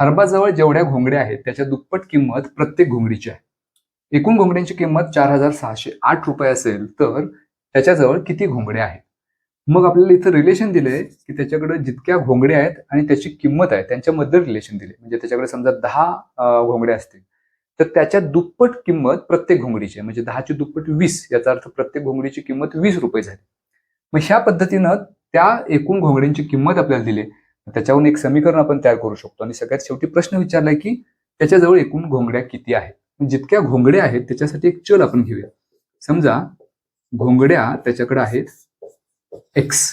हरबाजवळ जेवढ्या घोंगड्या आहेत त्याच्या दुप्पट किंमत प्रत्येक घोंगडीची आहे. एकूण घोंगड्यांची किंमत चार हजार सहाशे आठ रुपये असेल तर त्याच्याजवळ किती घोंगड्या आहेत? मग आपल्याला इथं रिलेशन दिले की त्याच्याकडे जितक्या घोंगड्या आहेत आणि त्याची किंमत आहे त्यांच्यामध्ये रिलेशन दिले म्हणजे त्याच्याकडे समजा दहा घोंगड्या असतील तर त्याच्या दुप्पट किंमत प्रत्येक घोंगडीची आहे. म्हणजे दहाची दुप्पट वीस याचा अर्थ प्रत्येक घोंगडीची किंमत वीस रुपये झाली. मग ह्या पद्धतीनं त्या एकूण घोंगड्यांची किंमत आपल्याला दिली त्याच्यावरून एक समीकरण आपण तयार करू शकतो. आणि सगळ्यात शेवटी प्रश्न विचारलाय की त्याच्याजवळ एकूण घोंगड्या किती आहेत? जितक्या घोंगड्या आहेत त्याच्यासाठी एक चल आपण घेऊया. समजा घोंगड्या त्याच्याकडे आहेत एक्स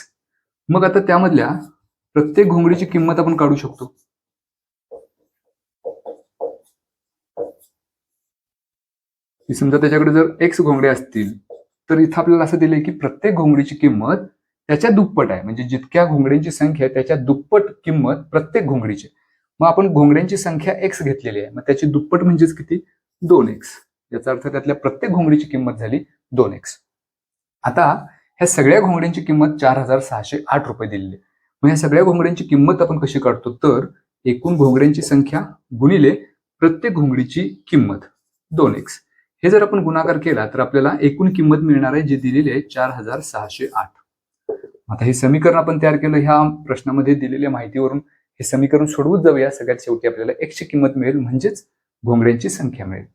मग आता त्यामधल्या प्रत्येक घोंगडीची किंमत आपण काढू शकतो. समजा त्याच्याकडे जर एक्स घोंगड्या असतील तर इथं आपल्याला असं दिलंय की प्रत्येक घोंगडीची किंमत त्याच्या दुप्पट आहे. म्हणजे जितक्या घोंगड्यांची संख्या आहे त्याच्या दुप्पट किंमत प्रत्येक घोंगडीची मग आपण घोंगड्यांची संख्या एक्स घेतलेली आहे. मग त्याची दुप्पट म्हणजेच किती? दोन एक्स याचा अर्थ त्यातल्या प्रत्येक घोंगडीची किंमत झाली दोन एक्स आता ह्या सगळ्या घोंगड्यांची किंमत चार हजार सहाशे आठ रुपये दिलेली आहे. मग ह्या सगळ्या घोंगड्यांची किंमत आपण कशी काढतो? तर एकूण घोंगड्यांची संख्या गुणिले प्रत्येक घोंगडीची किंमत दोन एक्स हे जर आपण गुणाकार केला तर आपल्याला एकूण किंमत मिळणार आहे जे दिलेली आहे चार हजार सहाशे आठ. आता हे समीकरण आपण तयार केलं ह्या प्रश्नामध्ये दिलेल्या माहितीवरून हे समीकरण सोडवून जाऊया. सगळ्यात शेवटी आपल्याला एक्सची किंमत मिळेल म्हणजेच घोंगड्यांची संख्या मिळेल.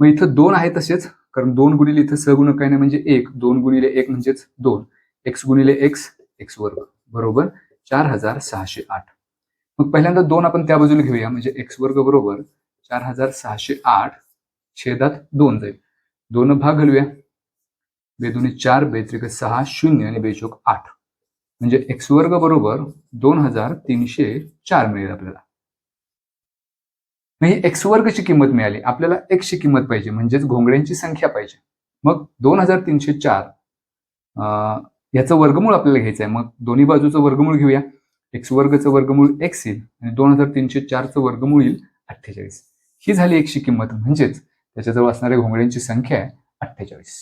मग इथं दोन आहे तसेच कारण दोन गुणिले इथं सगुण काय नाही म्हणजे एक. दोन गुणिले एक म्हणजेच दोन. एक्स गुणिले एक्स एक्स वर्ग. बरोबर? चार हजार सहाशे आठ. मग पहिल्यांदा दोन आपण त्या बाजूला घेऊया म्हणजे एक्स वर्ग बरोबर चार हजार सहाशे आठ छेदात दोन जाईल. दोन भाग घालूया. बेदोनी चार बेत्रिक सहा शून्य आणि बेचोक आठ. म्हणजे एक्स वर्ग बरोबर दोन हजार तीनशे चार मिळेल आपल्याला. म्हणजे एक्स वर्गची किंमत मिळाली. आपल्याला एक्सची किंमत पाहिजे. म्हणजेच घोंगड्यांची संख्या पाहिजे. मग दोन हजार तीनशे चार याचं वर्गमूळ आपल्याला घ्यायचं आहे. मग दोन्ही बाजूचं वर्गमूळ घेऊया. एक्स वर्गचं वर्गमूळ एक्स येईल आणि दोन हजार तीनशे चारचं वर्गमूळ येईल अठ्ठेचाळीस. ही झाली एकशी किंमत. म्हणजेच त्याच्याजवळ असणाऱ्या घोंगड्यांची संख्या आहे अठ्ठेचाळीस.